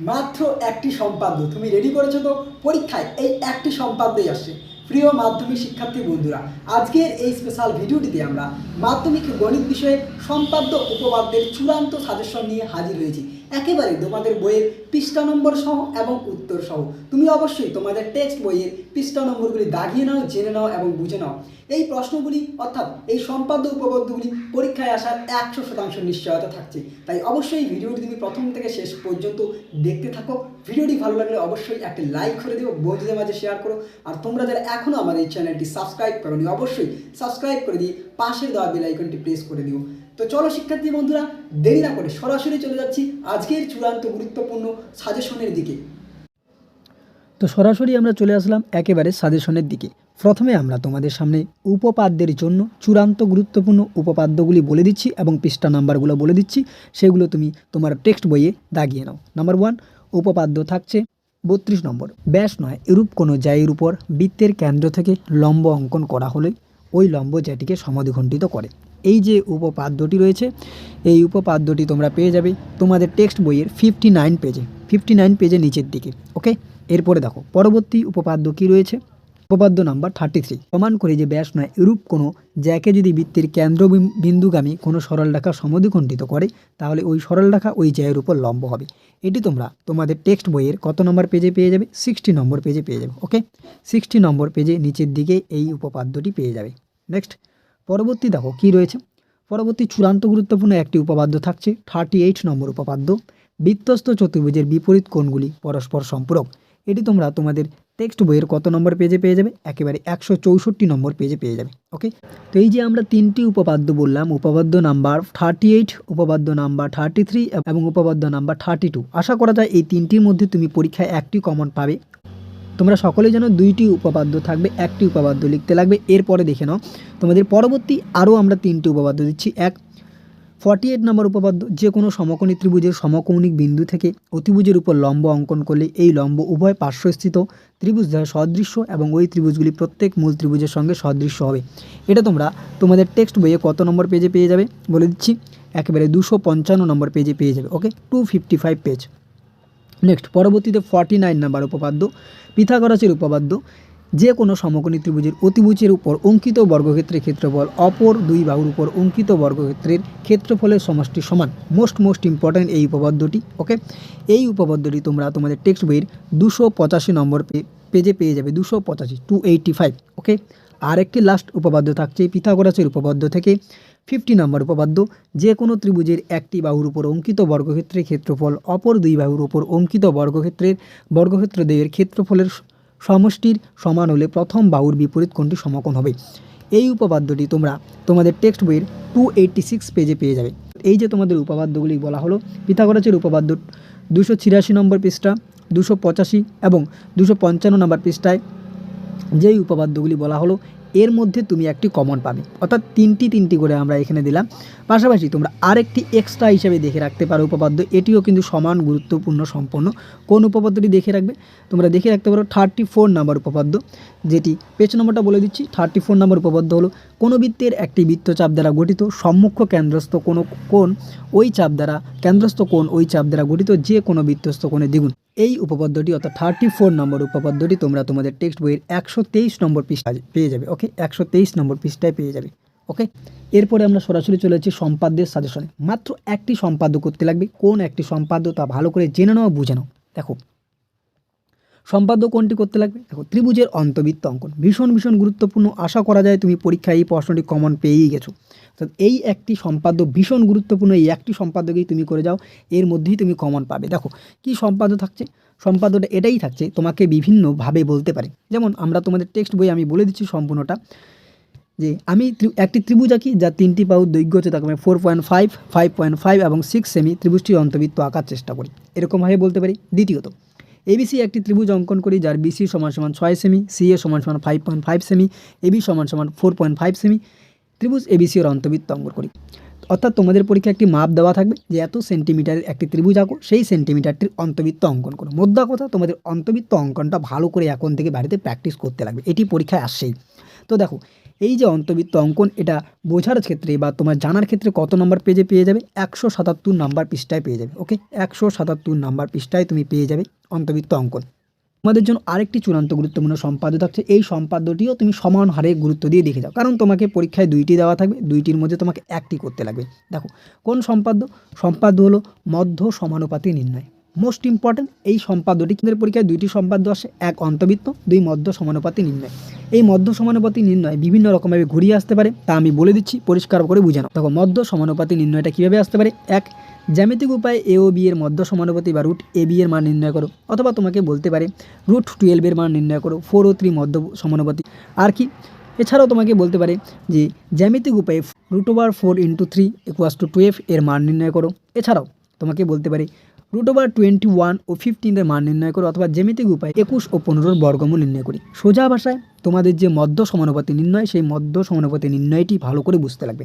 মাত্র একটি সম্পাদ্য। তুমি রেডি করেছ তো? পরীক্ষায় এই একটি সম্পাদ্যই আসছে। প্রিয় মাধ্যমিক শিক্ষার্থী বন্ধুরা, আজকের এই স্পেশাল ভিডিওটিতে আমরা মাধ্যমিক গণিত বিষয়ে সম্পাদ্য উপপাদ্যের চূড়ান্ত সাজেশন নিয়ে হাজির হয়েছি। একেবারে তোমাদের বইয়ের পৃষ্ঠা নম্বর সহ এবং উত্তর সহ। তুমি অবশ্যই তোমাদের টেক্সট বইয়ের পৃষ্ঠা নম্বরগুলি দাগিয়ে নাও, জেনে নাও এবং বুঝে নাও। এই প্রশ্নগুলি, অর্থাৎ এই সম্পাদ্য উপপাদ্যগুলি পরীক্ষায় আসার একশো শতাংশ নিশ্চয়তা থাকছে। তাই অবশ্যই ভিডিওটি তুমি প্রথম থেকে শেষ পর্যন্ত দেখতে থাকো। ভিডিওটি ভালো লাগলে অবশ্যই একটি লাইক করে দিও, বন্ধুদের মাঝে শেয়ার করো। আর তোমরা যারা এখনও আমাদের এই চ্যানেলটি সাবস্ক্রাইব করোনি, অবশ্যই সাবস্ক্রাইব করে দিয়ে পাশের দেওয়া বেল আইকনটি প্রেস করে দিও। তো চলো শিক্ষার্থী বন্ধুরা, দেরি না করে সরাসরি চলে যাচ্ছি আজকের চূড়ান্ত গুরুত্বপূর্ণ সাজেশনের দিকে। তো সরাসরি আমরা চলে আসলাম একেবারে সাজেশনের দিকে। প্রথমে আমরা তোমাদের সামনে উপপাদ্যের জন্য চূড়ান্ত গুরুত্বপূর্ণ উপপাদ্যগুলি বলে দিচ্ছি এবং পৃষ্ঠা নাম্বারগুলো বলে দিচ্ছি। সেগুলো তুমি তোমার টেক্সট বইয়ে দাগিয়ে নাও। নাম্বার ওয়ান, উপপাদ্য থাকছে বত্রিশ নম্বর। ব্যাস নয়, এরূপ কোনো জায়ের উপর বৃত্তের কেন্দ্র থেকে লম্ব অঙ্কন করা হলে ওই লম্ব যেটিকে সমাধিখণ্ডিত করে। এই যে উপপাদ্যটি রয়েছে, এই উপপাদ্যটি তোমরা পেয়ে যাবে তোমাদের টেক্সট বইয়ের ফিফটি নাইন পেজে ফিফটি নাইন পেজে নিচের দিকে ওকে এরপরে দেখো, পরবর্তী উপপাদ্য কি রয়েছে? উপপাদ্য নাম্বার থার্টি থ্রি প্রমাণ করে যে ব্যাস নয়, এরূপ কোনো জ্যাকে যদি বৃত্তের কেন্দ্র বিন্দুগামী কোনো সরল রেখা সমদ্বিখণ্ডিত করে, তাহলে ওই সরল রেখা ওই জ্যায়ের উপর লম্ব হবে। এটি তোমরা তোমাদের টেক্সট বইয়ের কত নম্বর পেজে পেয়ে যাবে? সিক্সটি নম্বর পেজে পেয়ে যাবে ওকে সিক্সটি নম্বর পেজে নিচের দিকে এই উপপাদ্যটি পেয়ে যাবে। নেক্সট পরবর্তী দেখো কি রয়েছে? পরবর্তী চূড়ান্ত গুরুত্বপূর্ণ একটি উপপাদ্য থাকছে থার্টি এইট নম্বর উপপাদ্য বৃত্তস্থ চতুর্ভুজের বিপরীত কোণগুলি পরস্পর সম্পূরক। এটি তোমরা তোমাদের টেক্সট বইয়ের কত নম্বর পেজে পেয়ে যাবে? একেবারে একশো চৌষট্টি নম্বর পেজে পেয়ে যাবে ওকে তো এই যে আমরা তিনটি উপপাদ্য বললাম, উপপাদ্য নাম্বার থার্টি এইট উপপাদ্য নাম্বার থার্টি থ্রি এবং উপপাদ্য নাম্বার থার্টি টু আশা করা যায় এই তিনটির মধ্যে তুমি পরীক্ষায় একটি কমন পাবে। তোমরা সকলেই যেন দুইটি উপপাদ্য থাকবে, একটি উপপাদ্য লিখতে লাগবে। এরপরে দেখে নাও, তোমাদের পরবর্তী আরও আমরা তিনটি উপপাদ্য দিচ্ছি। এক ফর্টি এইট নম্বর উপপাদ্য, যে কোনো সমকোণী ত্রিভুজের সমকৌণিক বিন্দু থেকে অতিভুজের উপর লম্ব অঙ্কন করলে এই লম্ব উভয় পার্শ্বস্থিত ত্রিভুজ দ্বয় সদৃশ্য এবং ওই ত্রিভুজগুলি প্রত্যেক মূল ত্রিভুজের সঙ্গে সদৃশ্য হবে। এটা তোমরা তোমাদের টেক্সট বইয়ে কত নম্বর পেজে পেয়ে যাবে বলে দিচ্ছি। একেবারে দুশো পঞ্চান্ন নম্বর পেজে পেয়ে যাবে okay two fifty five page next পরবর্তীতে ফর্টি নাইন নাম্বার উপপাদ্য, পিথাগরাসের উপপাদ্য, যে কোনো সমকোণী ত্রিভুজের অতিভুজের উপর অঙ্কিত বর্গক্ষেত্রের ক্ষেত্রফল, অপর দুই বাহুর উপর অঙ্কিত বর্গক্ষেত্রের ক্ষেত্রফলের সমষ্টি সমান। মোস্ট মোস্ট ইম্পর্ট্যান্ট এই উপপাদ্যটি ওকে এই উপপাদ্যটি তোমরা তোমাদের টেক্সট বইয়ের দুশো পঁচাশি নম্বর পেজে পেয়ে যাবে, দুশো পঁচাশি টু এইটটি ফাইভ ওকে আরেকটি লাস্ট উপপাদ্য থাকছে পিথাগোরাসের উপপাদ্য থেকে। ফিফটি নম্বর উপপাদ্য যে কোনো ত্রিভুজের একটি বাহুর উপর অঙ্কিত বর্গক্ষেত্রের ক্ষেত্রফল, অপর দুই বাহুর উপর অঙ্কিত বর্গক্ষেত্রের বর্গক্ষেত্র দেহের ক্ষেত্রফলের সমষ্টির সমান হলে প্রথম বাহুর বিপরীত কোণটি সমকোণ হবে। এই উপপাদ্যটি তোমরা তোমাদের টেক্সট বইয়ের টু সিক্স পেজে পেয়ে যাবে। এই যে তোমাদের উপপাদ্যগুলি বলা হলো, পিথাগোরাসের উপপাদ্য দুশো ছিয়াশি নম্বর পৃষ্ঠা, দুশো পঁচাশি এবং দুশো পঞ্চান্ন নম্বর পৃষ্ঠায় যেই উপপাদ্যগুলি বলা হলো এর মধ্যে তুমি একটি কমন পাবে। অর্থাৎ তিনটি তিনটি করে আমরা এখানে দিলাম। পাশাপাশি তোমরা আরেকটি এক্সট্রা হিসেবে দেখে রাখতে পারো উপপাদ্য। এটিও কিন্তু সমান, গুরুত্বপূর্ণ, সম্পন্ন। কোন উপপাদ্যটি দেখে রাখবে? তোমরা দেখে রাখতে পারো থার্টি ফোর নাম্বার উপপাদ্য, যেটি পেজ নম্বরটা বলে দিচ্ছি। থার্টি ফোর নাম্বার উপপাদ্য হলো কোনো বৃত্তের একটি বৃত্তচাপ দ্বারা গঠিত, সম্মুখ কেন্দ্রস্থ কোনো কোণ, ওই চাপ দ্বারা কেন্দ্রস্থ কোণ, ওই চাপ দ্বারা গঠিত যে কোনো বৃত্তস্থ কোণে দ্বিগুণ। এই উপপাদ্যটি, অর্থাৎ থার্টি ফোর নম্বর উপপাদ্যটি তোমরা তোমাদের টেক্সট বইয়ের একশো তেইশ নম্বর পৃষ্ঠায় পেয়ে যাবে ওকে একশো তেইশ নম্বর পৃষ্ঠায় পেয়ে যাবে ওকে এরপরে আমরা সরাসরি চলে যাচ্ছি সম্পাদ্যের সাজেশনে মাত্র একটি সম্পাদ্য করতে লাগবে, কোন একটি সম্পাদ্য তা ভালো করে জেনে নাও, বুঝে নাও। দেখো, সম্পাদ্য কোনটি করতে লাগবে? দেখো, ত্রিভুজের অন্তবৃত্ত অঙ্কন। ভীষণ ভীষণ গুরুত্বপূর্ণ। আশা করা যায় তুমি পরীক্ষায় এই প্রশ্নটি কমন পেয়েই গেছো। তো এই একটি সম্পাদ্য ভীষণ গুরুত্বপূর্ণ, এই একটি সম্পাদ্যকেই তুমি করে যাও, এর মধ্যেই তুমি কমন পাবে। দেখো, কি সম্পাদ্য থাকছে? সম্পাদ্যটা এটাই থাকছে, তোমাকে বিভিন্নভাবে বলতে পারে। যেমন আমরা তোমাদের টেক্সট বই আমি বলে দিচ্ছি সম্পূর্ণটা, যে আমি একটি ত্রিভুজ আঁকি যার তিনটি বাহুর দৈর্ঘ্য হচ্ছে তাকে four point five five point five এবং সিক্স সেমি ত্রিভুজটির অন্তর্বৃত্ত আঁকার চেষ্টা করি। এরকমভাবে বলতে পারি। দ্বিতীয়ত এবিসি একটি ত্রিভুজ অঙ্কন করি যার বিসি সমান সমান ছয় সেমি সি এ সমান সমান ফাইভ পয়েন্ট ফাইভ সেমি এবি সমান সমান ফোর পয়েন্ট ফাইভ সেমি ত্রিভুজ এবিসি এর অন্তর্বৃত্ত অঙ্কন করি। অর্থাৎ তোমাদের পরীক্ষায় একটি মাপ দেওয়া থাকবে যে এত সেন্টিমিটারের একটি ত্রিভুজ আঁকো, সেই সেন্টিমিটারটির অন্তর্বৃত্ত অঙ্কন করো। মোদ্দা কথা, তোমাদের অন্তর্বৃত্ত অঙ্কনটা ভালো করে এখন থেকে বাড়িতে প্র্যাকটিস করতে লাগবে। এটি পরীক্ষায় আসছেই। তো দেখো, এই যে অন্তর্বৃত্ত অঙ্কন, এটা বোঝার ক্ষেত্রে বা তোমার জানার ক্ষেত্রে কত নম্বর পেজে পেয়ে যাবে? একশো সাতাত্তর নাম্বার পৃষ্ঠায় পেয়ে যাবে ওকে একশো সাতাত্তর নাম্বার পৃষ্ঠায় তুমি পেয়ে যাবে অন্তর্বৃত্ত অঙ্কন। তোমাদের জন্য আরেকটি চূড়ান্ত গুরুত্বপূর্ণ সম্পাদ্য থাকছে এই সম্পাদ্যটিও তুমি সমান হারে গুরুত্ব দিয়ে দেখে যাও। কারণ তোমাকে পরীক্ষায় দুইটি দেওয়া থাকবে, দুইটির মধ্যে তোমাকে একটি করতে লাগবে। দেখো, কোন সম্পাদ্য? সম্পাদ্য হলো মধ্য সমানুপাতি নির্ণয়। মোস্ট ইম্পর্ট্যান্ট এই সম্পাদ্যটি কেন্দ্রের পরীক্ষায় দুইটি সম্পাদ্য আসে, এক অন্তবৃত্ত দুই মধ্য সমানুপাতি নির্ণয়। এই মধ্য সমানুপাতি নির্ণয় বিভিন্ন রকমভাবে ঘুরিয়ে আসতে পারে, তা আমি বলে দিচ্ছি, পরিষ্কার করে বুঝানো। দেখো, মধ্য সমানুপাতি নির্ণয়টা কীভাবে আসতে পারে? এক জ্যামিতিক উপায় এ ও বি এর মধ্য সমানুপাতি বা রুট এ বি এর মান নির্ণয় করো, অথবা তোমাকে বলতে পারে রুট টুয়েলভের মান নির্ণয় করো ফোর ও থ্রি মধ্য সমানুপাতি আর কি? এছাড়াও তোমাকে বলতে পারে যে জ্যামিতিক উপায়ে root over four into three equals to twelve এর মান নির্ণয় করো। এছাড়াও তোমাকে বলতে পারে রুট ওভার টোয়েন্টি ওয়ান ও ফিফটিনের মান নির্ণয় করো অথবা জ্যামিতিক উপায় একুশ ও পনেরোর বর্গমূল নির্ণয় করি। সোজা ভাষায় তোমাদের যে মধ্য সমানুপাতি নির্ণয়, সেই মধ্য সমানুপাতি নির্ণয়টি ভালো করে বুঝতে লাগবে।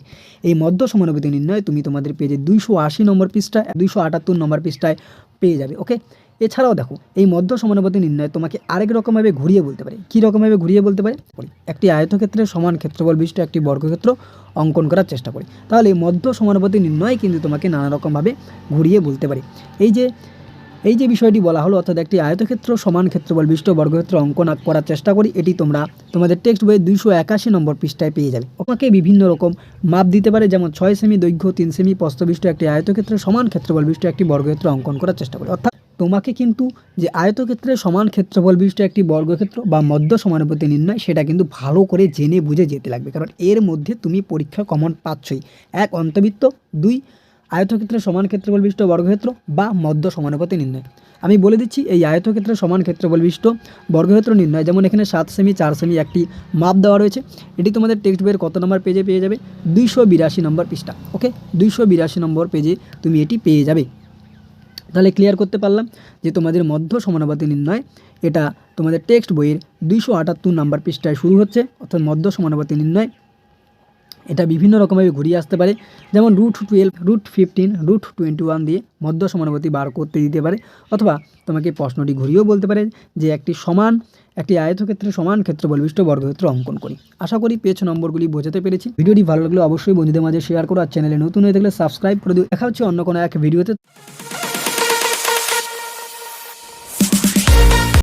এই মধ্য সমানুপাতি নির্ণয় তুমি তোমাদের পেজে দুইশো আশি নম্বর পৃষ্ঠায়, দুইশো আটাত্তর নম্বর পৃষ্ঠায় পেয়ে যাবে ওকে এছাড়াও দেখো, এই মধ্য সমানুপাতি নির্ণয় তোমাকে আরেক রকমভাবে ঘুরিয়ে বলতে পারে। কী রকমভাবে ঘুরিয়ে বলতে পারে? একটি আয়তক্ষেত্রের সমান ক্ষেত্রফল বিশিষ্ট একটি বর্গক্ষেত্র অঙ্কন করার চেষ্টা করি। তাহলে মধ্য সমানুপাতি নির্ণয় কিন্তু তোমাকে নানা রকমভাবে ঘুরিয়ে বলতে পারে। এই যে এই যে বিষয়টি বলা হলো, অর্থাৎ একটি আয়তক্ষেত্র সমান ক্ষেত্রফল বিশিষ্ট বর্গক্ষেত্র অঙ্কন করার চেষ্টা করি, এটি তোমরা তোমাদের টেক্সট বইয়ে দুইশো একাশি নম্বর পৃষ্ঠায় পেয়ে যাবে। তোমাকে বিভিন্ন রকম মাপ দিতে পারে, যেমন ছয় সেমি দৈর্ঘ্য, তিন সেমি প্রস্থবিষ্ট একটি আয়তক্ষেত্রে সমান ক্ষেত্রফল বিশিষ্ট একটি বর্গক্ষেত্র অঙ্কন করার চেষ্টা করি। অর্থাৎ তোমাকে কিন্তু যে আয়তক্ষেত্রে সমান ক্ষেত্রফল বিশিষ্ট একটি বর্গক্ষেত্র বা মধ্য সমানুপাতি নির্ণয়, সেটা কিন্তু ভালো করে জেনে বুঝে যেতে লাগবে। কারণ এর মধ্যে তুমি পরীক্ষা কমন পাচ্ছই। এক অন্তবৃত্ত দুই, আয়তক্ষেত্রের সমান ক্ষেত্রফল বিশিষ্ট বর্গক্ষেত্র বা মধ্য সমানুপাতি নির্ণয়। আমি বলে দিচ্ছি, এই আয়তক্ষেত্রের সমান ক্ষেত্রফল বিশিষ্ট বর্গক্ষেত্র নির্ণয়, যেমন এখানে সাত সেমি, চার সেমি একটি মাপ দেওয়া রয়েছে। এটি তোমাদের টেক্সট বইয়ের কত নম্বর পেজে পেয়ে যাবে? দুইশো বিরাশি নম্বর পৃষ্ঠা, ওকে? দুইশো বিরাশি নম্বর পেজে তুমি এটি পেয়ে যাবে। তাহলে ক্লিয়ার করতে পারলাম যে তোমাদের মধ্য সমানুপাতি নির্ণয়, এটা তোমাদের টেক্সট বইয়ের দুইশো আটাত্তর নাম্বার পৃষ্ঠায় শুরু হচ্ছে, অর্থাৎ মধ্য সমানুপাতি নির্ণয়। এটা বিভিন্ন রকমভাবে ঘুরিয়ে আসতে পারে, যেমন root twelve root fifteen root twenty one দিয়ে মধ্য সমানুপাতি বার করতে দিতে পারে, অথবা তোমাকে প্রশ্নটি ঘুরিয়েও বলতে পারে যে একটি সমান, একটি আয়তক্ষেত্রে সমান ক্ষেত্রফল বিশিষ্ট বর্গক্ষেত্র অঙ্কন করি। আশা করি পেজ নম্বরগুলি বোঝাতে পেরেছি। ভিডিওটি ভালো লাগলে অবশ্যই বন্ধুদের মাঝে শেয়ার করো আর চ্যানেলে নতুন হয়ে থাকলে সাবস্ক্রাইব করে দিও। দেখা হচ্ছে অন্য কোনো এক ভিডিওতে